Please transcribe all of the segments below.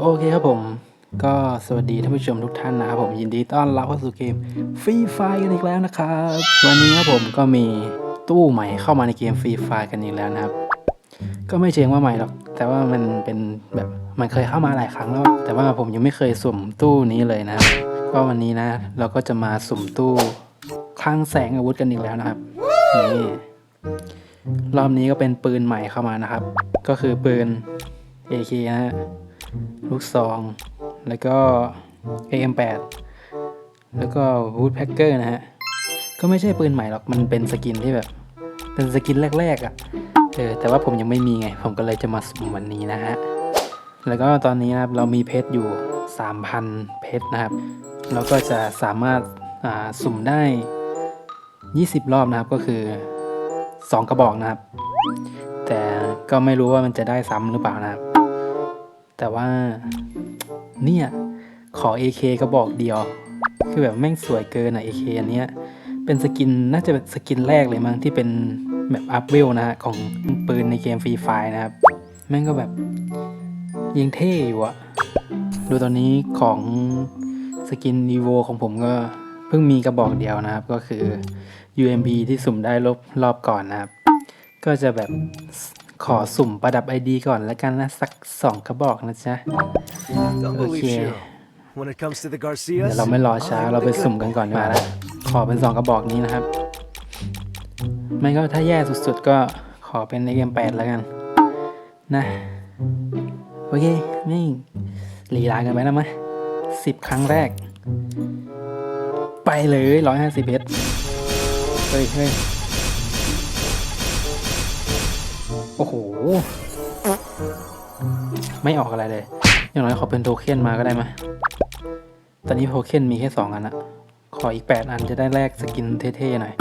โอเคครับผม ก็สวัสดีท่านผู้ชมทุกท่านนะครับผมยินดีต้อนรับเข้าสู่เกมฟรีไฟกันอีกแล้วนะครับ วันนี้ครับผมก็มีตู้ใหม่เข้ามาในเกมฟรีไฟกันอีกแล้วนะครับ ก็ไม่เชิงว่าใหม่หรอก แต่ว่ามันเป็นแบบมันเคยเข้ามาหลายครั้งแล้ว แต่ว่าผมยังไม่เคยสุ่มตู้นี้เลยนะครับ ก็วันนี้นะ เราก็จะมาสุ่มตู้คลังแสงอาวุธกันอีกแล้วนะครับนี่รอบนี้ก็เป็นปืนใหม่เข้ามานะครับ ก็คือปืน AK นะฮะ ลูกซอง แล้วก็ AM8 แล้วก็ Woodpecker นะฮะ ก็ไม่ใช่ปืนใหม่หรอก มันเป็นสกินที่แบบ เป็นสกินแรก ๆอะ่ะ เออ แต่ว่าผมยังไม่มีไง ผมก็เลยจะมาสุ่มวันนี้นะฮะ แล้วก็ตอนนี้นะครับ เรามีเพชรอยู่ 3,000 เพชรนะครับ เราก็จะสามารถาสุ่มได้ 20 รอบนะครับ ก็คือ 2 กระบอกนะครับ แต่ก็ไม่รู้ว่ามันจะได้ซ้ำหรือเปล่านะครับ แต่ว่า เนี่ย ขอ AK กระบอกเดียว คือแบบแม่งสวยเกินอะ AK อันเนี้ย เป็นสกินน่าจะเป็นสกินแรกเลยมั้งที่เป็นแบบอัพเวลนะฮะ ของปืนในเกมฟรีไฟนะครับ แม่งก็แบบยิงเท่อยู่อะดูตอนนี้ของสกิน e v o ของผมก็เพิ่งมีกระบอกเดียวนะครับ ก็คือ UMP ที่สุ่มได้รอบรอบก่อนนะครับ ก็จะแบบ ขอสุ่มประดับ ID ก่อนแล้วกันนะ สักสองกระบอกนะจ๊ะ Don't Okay. believe you. When it comes to the เดี๋ Garcias, ยวเราไม่รอช้า I'm เราไป the good สุ่มกัน boy. ก่อนดีกว่านะขอเป็นสองกระบอกนี้นะครับ ไม่ก็ถ้าแย่สุดๆก็ขอเป็น XM8 แล้วกัน นะ โอเคไม่ลีลากันไปแล้วมั้ยสิบครั้งแรก ไปเลยร้อยห้าสิบเอสเฮ้ยเฮ้ย โอ้โห ไม่ออกอะไรเลย อย่างน้อยขอเป็นโทเค็นมาก็ได้ไหมตอนนี้โทเค็นมีแค่สองอันอะขออีกแปดอันจะได้แลกสกินเท่ๆหน่อย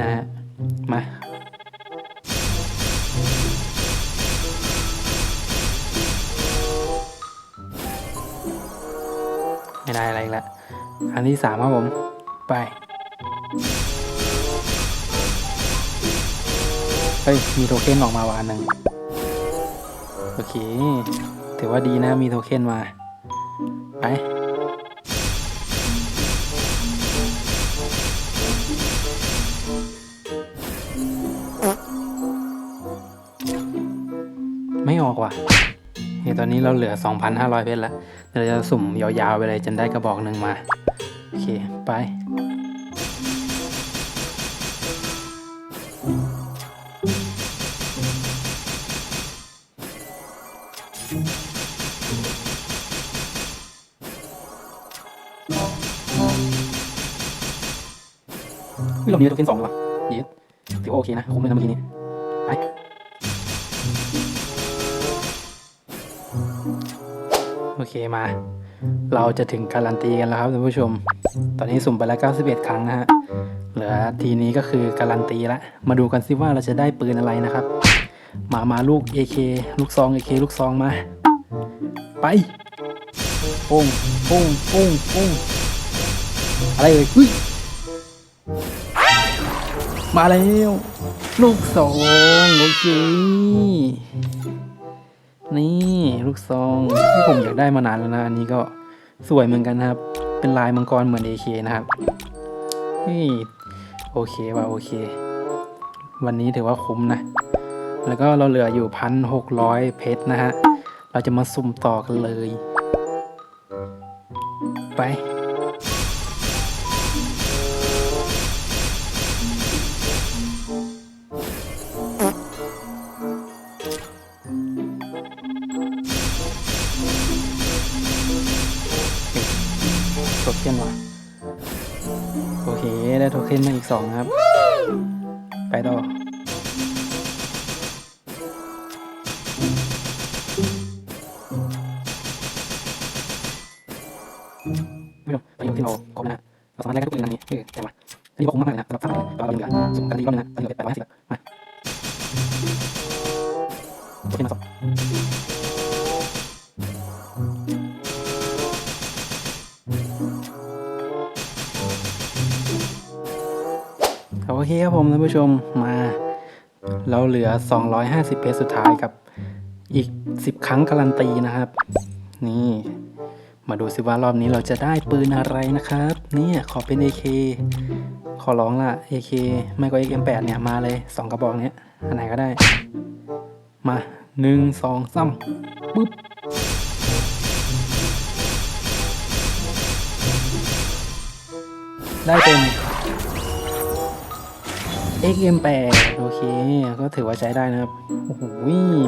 นะฮะ มาไม่ได้อะไรอีกแล้วอันที่สามครับผม ไป เฮ้ย มีโทเค็นออกมาวาอันหนึ่งโอเค ถือว่าดีนะมีโทเค็นมา ไป ไม่ออกว่ะเฮ้ยตอนนี้เราเหลือ 2,500 เพชรแล้วเดี๋ยวเราจะสุ่มยาวๆไปเลยจนได้กระบอกหนึ่งมา โอเค ไป เรามีโทเค็นสองว่ะเยสถือว่าโอเคนะ คุ้มเลยนะเมื่อกี้นี้ไปโอเคมา เราจะถึงการันตีกันแล้วครับท่านผู้ชม ตอนนี้สุ่มไปแล้ว 91 ครั้งนะฮะ เหลือทีนี้ก็คือการันตีละมาดูกันซิว่าเราจะได้ปืนอะไรนะครับ มามาลูก AK ลูกซอง AK ลูกซองมา ไปโป้งโป้งโป้งโป้งอะไรเอ่ยเฮ้ย มาแล้ว ลูกสองโอเคนี่ลูกซองที่ผมอยากได้มานานแล้วนะ อันนี้ก็สวยเหมือนกันนะครับ เป็นลายมังกรเหมือน AK นะครับนี่โอเคว่ะโอเค วันนี้ถือว่าคุ้มนะ แล้วก็เราเหลืออยู่พันหกร้อยเพชรนะฮะ เราจะมาสุ่มต่อกันเลย ไป โทเค็นว่ะโอเคได้โทเค็นมาอีกสองครับ ไปต่อไม่รู้ปยชน์ที่เราครบนะเราสามารถแลกได้ทุกปืนอันนี้คือแต่ว่าอันนี้ก็คุ้มมากเลยนะสำหรับสามเราเราเหลือสุ่มกันดีรอบนึงนะเหลือแปดร้อยห้าสิบมาโทเค็นมาสอง เคครับผมท่านผู้ชมมา เราเหลือ 250 เพจสุดท้ายกับอีก 10 ครั้งการันตีนะครับ นี่ มาดูสิว่ารอบนี้เราจะได้ปืนอะไรนะครับ เนี่ยขอเป็น AK ขอร้องละ AK ไม่ก็ XM8 เนี่ยมาเลยสองกระบอกเนี้ยอันไหนก็ได้ มาหนึ่งสองสามปุ๊บ ได้เป็น XM8 โอเค ก็ถือว่าใช้ได้นะครับ โอ้โห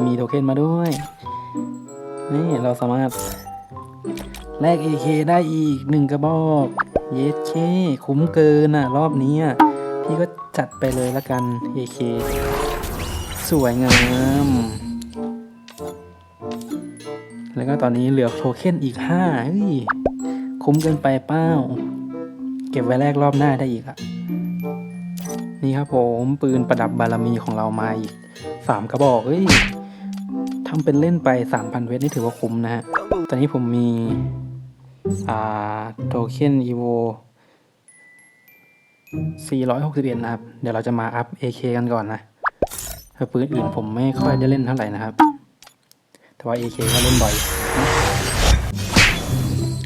มีโทเค็นมาด้วย นี่เราสามารถแลก AK ได้อีกหนึ่งกระบอก เยสเคคุ้มเกินอะ รอบนี้อะพี่ก็จัดไปเลยละกัน AK สวยงาม แล้วก็ตอนนี้เหลือโทเค็นอีกห้าเฮ้ย คุ้มเกินไปเป้า เก็บไว้แลกรอบหน้าได้อีกอะ นี่ครับผมปืนประดับบารมีของเรามาอีกสามกระบอกเฮ้ยทำเป็นเล่นไปสามพันเวทนี่ถือว่าคุ้มนะฮะ ตอนนี้ผมมี อ่า โทเค็นอีโว461 นะครับ เดี๋ยวเราจะมาอัพ AK กันก่อนนะเพราปืนอื่นผมไม่ค่อยได้เล่นเท่าไหร่นะครับ แต่ว่า AK ก็เล่นบ่อย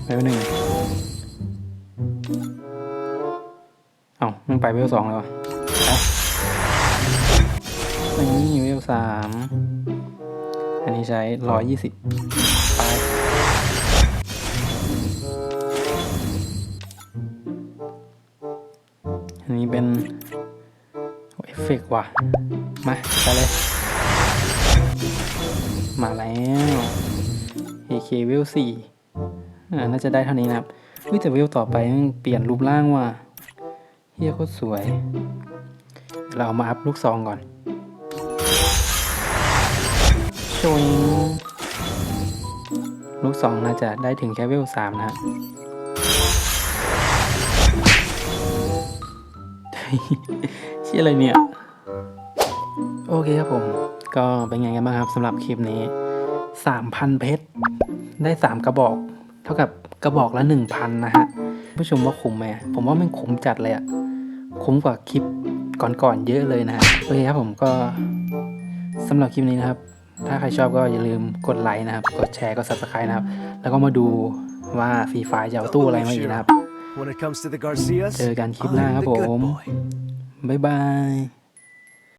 ไปไปหนึ่ง เอามันไปเวลสองเลยวะไปนี่เวลสาม อันนี้ใช้ร้อยยี่สิบไปอันนี้เป็นเอฟเฟกต์ว่ะ มาไปเลย มาแล้ว AK เวลสี่อ่าน่าจะได้เท่านี้นะครับวิแต่เวลต่อไปมันเปลี่ยนรูปร่างว่ะเฮียโคตรสวย เราเอามาอัพลูกซองก่อน ชวงลูกซองน่าจะได้ถึงแค่เวลสามนะฮะเชี่ยอะไรเนี่ย โอเคครับผม ก็เป็นไงกันบ้างครับสำหรับคลิปนี้ 3,000 เพชร ได้ 3 กระบอก เท่ากับกระบอกละ 1,000 นะฮะ ผู้ชมว่าคุ้มไหม ผมว่ามันคุ้มจัดเลยอะคุ้มกว่าคลิปก่อนๆเยอะเลยนะฮะ โอเคครับผมก็สำหรับคลิปนี้นะครับ ถ้าใครชอบก็อย่าลืมกดไลค์นะครับ กดแชร์กด subscribe นะครับ แล้วก็มาดูว่าฟรีไฟจะเอาตู้อะไรมาอีกนะครับ When it comes to the Garcias, เจอกันคลิปหน้าครับ I'm the good ผม boy. บ๊ายบาย